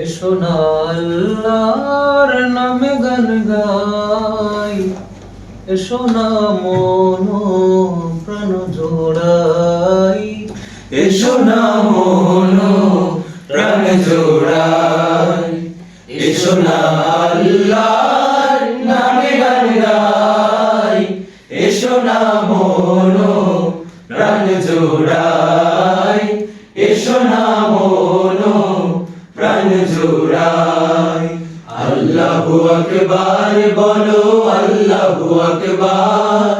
এসো না আল্লাহর নামে গান গাই। এসো না মন প্রাণ জোড়াই। এসো না মন প্রাণ জোড়াই। এসো নামে গান গাই। এসো না মন প্রাণ জোড়াই। এসো না মন জোড়াই আল্লাহু আকবার, বলো আল্লাহু আকবার।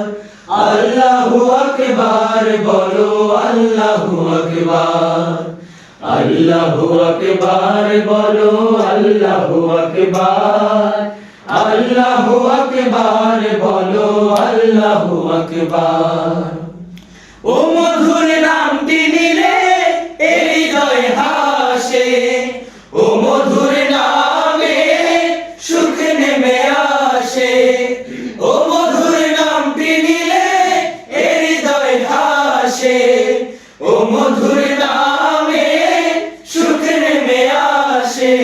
আল্লাহু আকবার, বলো আল্লাহু আকবার। আল্লাহু আকবার, বলো আল্লাহু আকবার। আল্লাহু আকবার, বলো আল্লাহু আকবার। ও মধুর হাসে ও মধুর নামে সুখ নেমে আসে।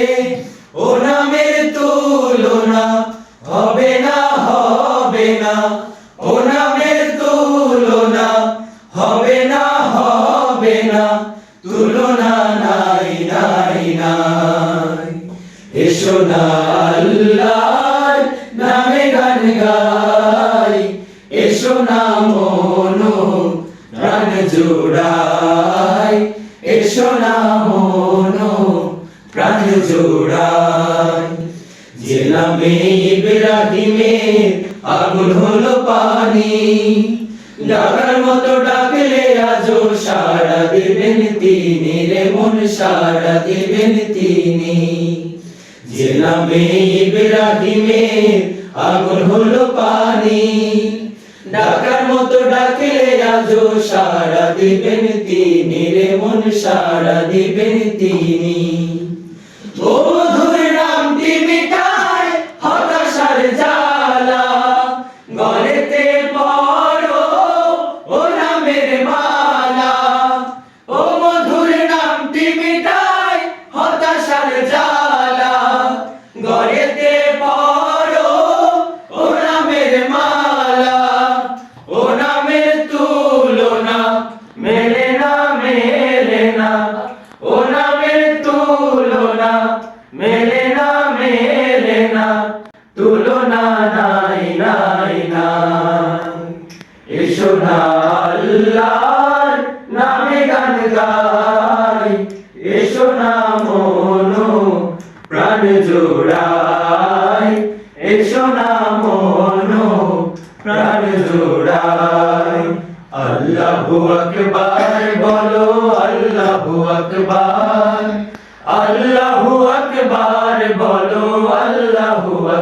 ও নামের তুলনা হবে না হবে না। ও নামের তুলনা হবে না হবে না। তুলনা নাই নাই নাই। এসো না আল্লাহর নামে গান গাই। এসো না মন প্রাণ জোড়াই, এসো না মন, প্রাণ জোড়াই। যে নামে ইব্রাহিমের আগুন হলো পানি। ডাকার মতো ডাকলে আজও সারা দেবেন তিনি রে, মন সারা দেবেন তিনি। যে নামে ইব্রাহিমের আগুন হলো পানি। আজও সারা দিবেন তিনি রে মন সারা দিবেন তিনি। তুলনা নাই নাই। এসো না আল্লাহর নামে এসো না মন প্রাণ জোড়াই। এসো না মন প্রাণ জোড়াই। আল্লাহু আকবার, বলো আল্লাহু আকবার।